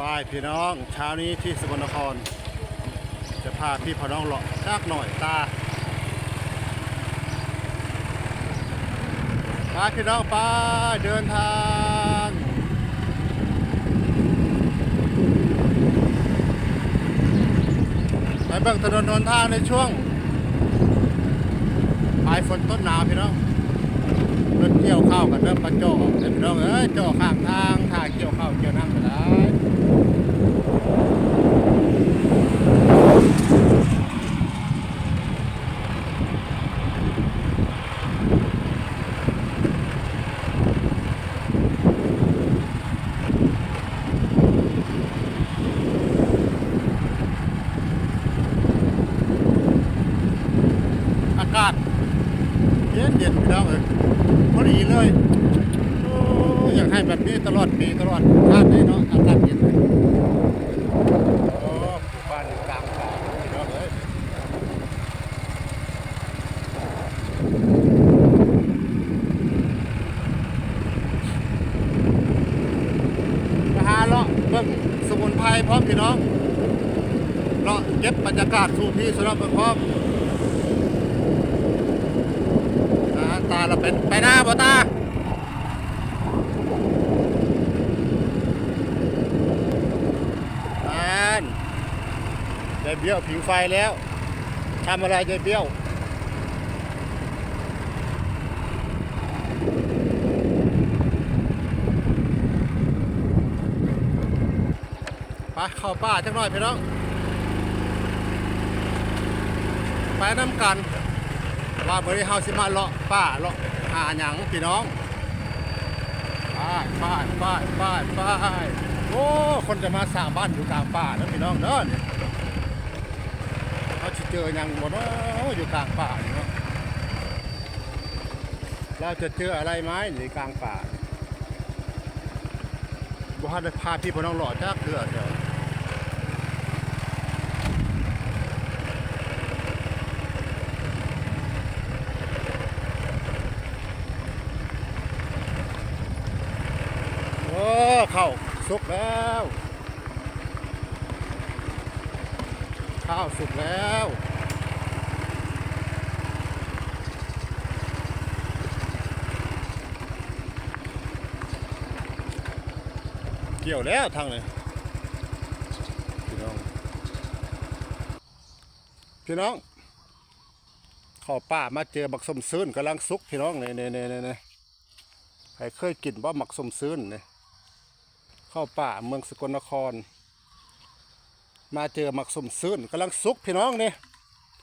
บายพี่น้องเช้านี้ที่สกลนคร จะพาพี่พี่น้องเลาะสักหน่อยตาไปพี่น้องไปเดินทางไปเบิ่งถนนหนทางในช่วงปลายฝนต้นหนาวพี่น้องรถเกี่ยวข้าวกันเริ่มมาจ่อเดี๋ยพี่น้องเอ้ยโจอข้างทางท่าเกี่ยวข้าวเกี่ยวน้ำไปได้อากาศเย็นเย็นพี่น้องเอ้ยพอดีเลยอยากให้แบบนี้ตลอดปีตลอดชาตินี้เนาะอากาศเย็นเลยโอ้หมู่บ้านอยู่กลางป่าพี่น้องเอ้ยมาหาเลาะเบิ่งสมุนไพรพร้อมพี่น้องเลาะเก็บบรรยากาศสู่พี่สำหรับเบิ่งพร้อม ตาตา เราเป็นไปหน้าบ่ตาอ่านยายเบี้ยวผิวไฟแล้วทำอะไรยายเบี้ยวไปเข้าป่าจักหน่อยพี่น้อง ไปน้ำกัน ว่าบริเฮาสิมาเลาะป้าเลาะหาหยังพี่น้องไปไปไปไปไปโอ้คนจะมาสร้างบ้านอยู่กลางป่านะพี่น้องเด้อนี่เขาจะเจอหยังบ่เนาะอยู่กลางป่าเนาะเราจะเจออะไรไหมในกลางป่าบ่ฮันได้พาพี่พน้องเลาะจักเทื่อเดียว โข้าวสุกแล้ว ข้าวสุกแล้วเกี่ยวแล้วทางเลยพี่น้อง พี่น้องขอป่ามาเจอบักสมซื่นกำลังสุกพี่น้องเนี่ยเนี่ยเนี่ยเนี่ยใครเคยกินว่าหมักสมซื้นเนี่ย เข้าป่าเมืองสกลนคร มาเจอหมักสมซื้นกำลังสุกพี่น้องนี่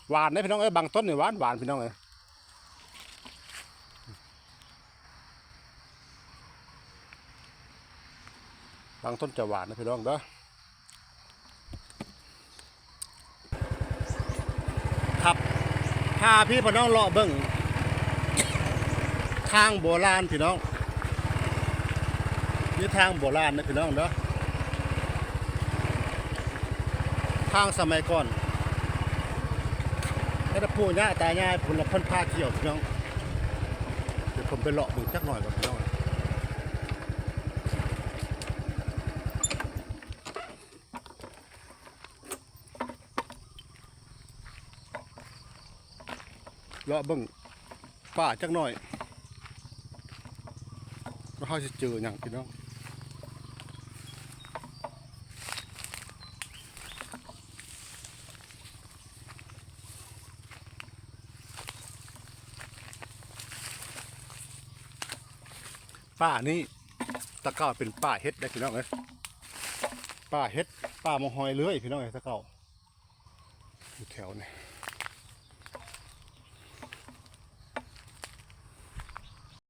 หวานนะพี่น้องเอ้ยบางต้นเนี่ยหวานหวานพี่น้องเอ้ยบางต้นจะหวานนะพี่น้องเด้อครับพาพี่พี่น้องเลาะเบิ่งทางโบราณพี่น้อง นี่ทางโบราณนะพี่น้องเด้อทางสมัยก่อนแล้วปู่ย่าตายายพุ่นละเพิ่นพาเที่ยวพี่น้องเดี๋ยวผมไปเลาะเบิ่งจักหน่อยก่อนพี่น้องเลาะเบิ่งป่าจักหน่อยว่าเขาจะเจออย่างพี่น้อง ป้านี่ตะเก้าเป็นป้าเฮ็ดได้พี่น้องเลยป้าเฮ็ดป้ามะฮอยเลื้อยพี่น้องเลยตะเก้าอยู่แถวนี่